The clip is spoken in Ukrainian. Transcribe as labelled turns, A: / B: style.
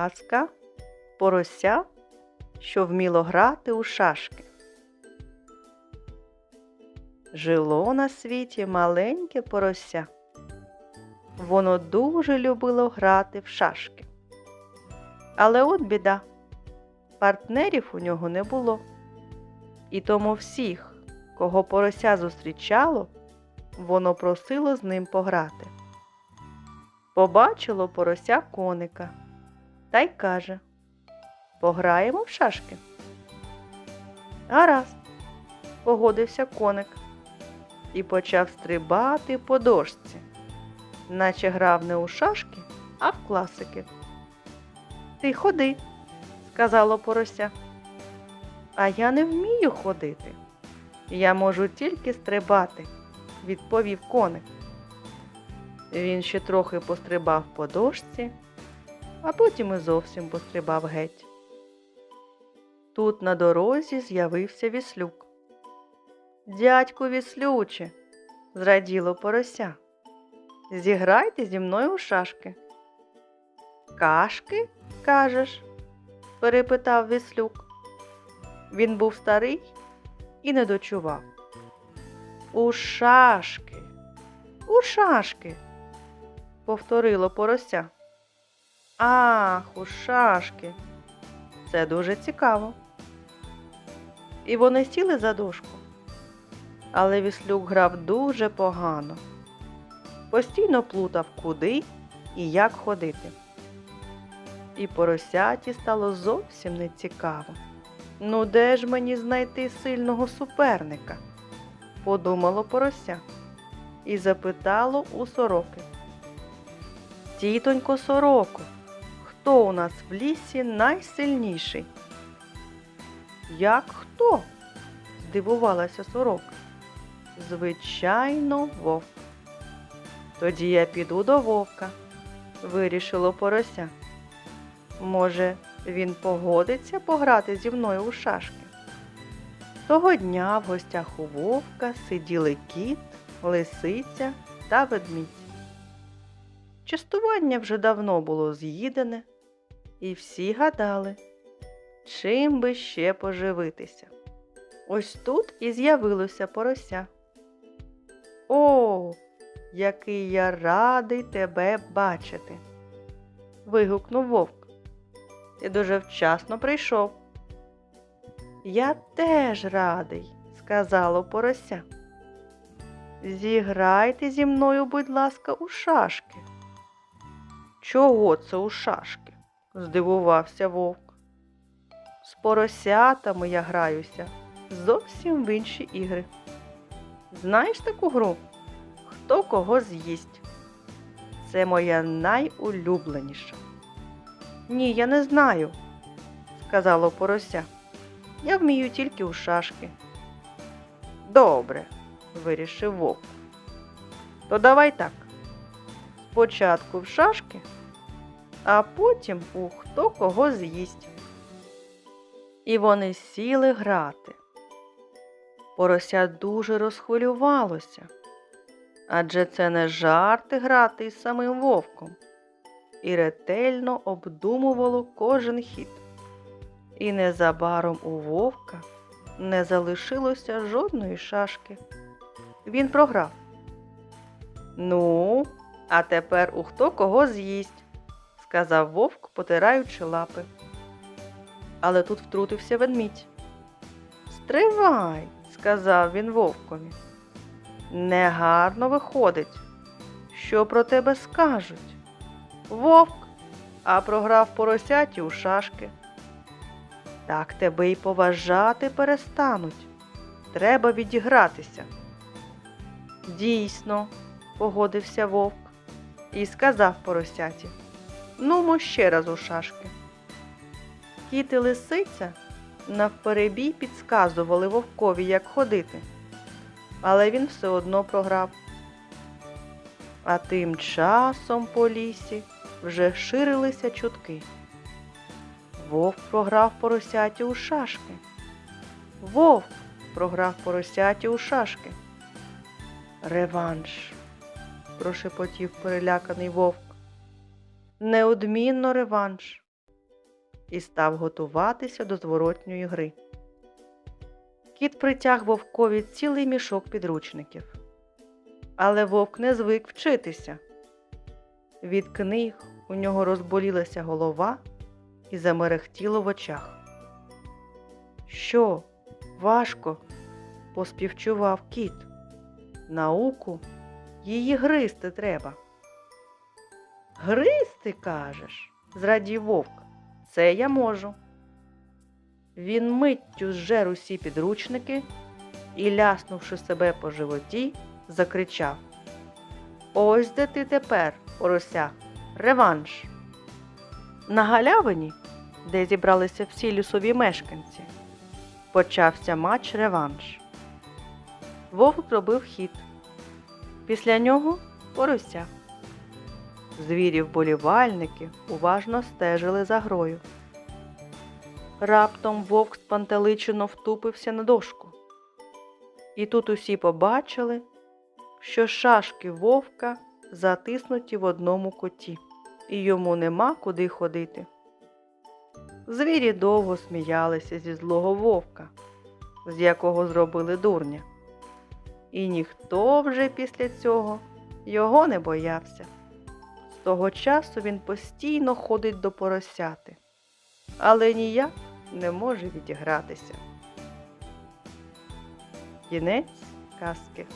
A: Казка Порося, що вміло грати у шашки. Жило на світі маленьке порося. Воно дуже любило грати в шашки. Але от біда. Партнерів у нього не було. І тому всіх, кого порося зустрічало, воно просило з ним пограти. Побачило порося коника та й каже Пограємо в шашки. Гаразд, погодився коник і почав стрибати по дошці, наче грав не у шашки, а в класики. Ти ходи, сказало порося. А я не вмію ходити. Я можу тільки стрибати, відповів коник. Він ще трохи пострибав по дошці, а потім і зовсім пострибав геть. Тут на дорозі з'явився віслюк. Дядьку віслюче, зраділо порося. Зіграйте зі мною у шашки. Кашки, кажеш? перепитав віслюк. Він був старий і не дочував. У шашки, у шашки, повторило порося. Ах, у шашки. Це дуже цікаво. І вони сіли за дошку. Але віслюк грав дуже погано. Постійно плутав, куди і як ходити. І поросяті стало зовсім нецікаво. Ну, де ж мені знайти сильного суперника? подумало порося і запитало у сороки. Тітонько сороко, хто у нас в лісі найсильніший? Як хто? здивувалася сорока. Звичайно, вовк. Тоді я піду до вовка, вирішило порося. Може, він погодиться пограти зі мною у шашки? Того дня в гостях у вовка сиділи кіт, лисиця та ведмідь. Частування вже давно було з'їдене, і всі гадали, чим би ще поживитися. Ось тут і з'явилося порося. О, який я радий тебе бачити. вигукнув вовк. Ти дуже вчасно прийшов. Я теж радий, сказало порося. Зіграйте зі мною, будь ласка, у шашки. Чого це у шашки? здивувався вовк. З поросятами я граюся зовсім в інші ігри. Знаєш таку гру? Хто кого з'їсть? Це моя найулюбленіша. Ні, я не знаю, сказало порося. Я вмію тільки у шашки. Добре, вирішив вовк. То давай так. Спочатку в шашки, а потім у хто кого з'їсть. І вони сіли грати. Порося дуже розхвилювалося, адже це не жарти грати із самим вовком, і ретельно обдумувало кожен хід. І незабаром у вовка не залишилося жодної шашки. Він програв. Ну, а тепер у хто кого з'їсть, сказав вовк, потираючи лапи. Але тут втрутився ведмідь. Стривай, сказав він вовкові. Негарно виходить. Що про тебе скажуть? Вовк, а програв поросяті у шашки. Так тебе й поважати перестануть. Треба відігратися. Дійсно, погодився вовк і сказав поросяті. Нумо ще раз у шашки. Кіт і лисиця навперебій підсказували вовкові, як ходити, але він все одно програв. А тим часом по лісі вже ширилися чутки. Вовк програв поросяті у шашки. Вовк програв поросяті у шашки. Реванш, прошепотів переляканий вовк. Неодмінно реванш, і став готуватися до зворотньої гри. Кіт притяг вовкові цілий мішок підручників. Але вовк не звик вчитися. Від книг у нього розболілася голова і замерехтіло в очах. Що, важко? поспівчував кіт. Науку її гризти треба. Гризти, кажеш, зрадів вовк. Це я можу. Він миттю зжер усі підручники і, ляснувши себе по животі, закричав Ось де ти тепер, порося, реванш. На галявині, де зібралися всі лісові мешканці, почався матч реванш. Вовк зробив хід. Після нього порося. Звірі вболівальники уважно стежили за грою. Раптом вовк спантеличено втупився на дошку. І тут усі побачили, що шашки вовка затиснуті в одному коті, і йому нема куди ходити. Звірі довго сміялися зі злого вовка, з якого зробили дурня. І ніхто вже після цього його не боявся. З того часу він постійно ходить до поросяти, але ніяк не може відігратися. Кінець казки.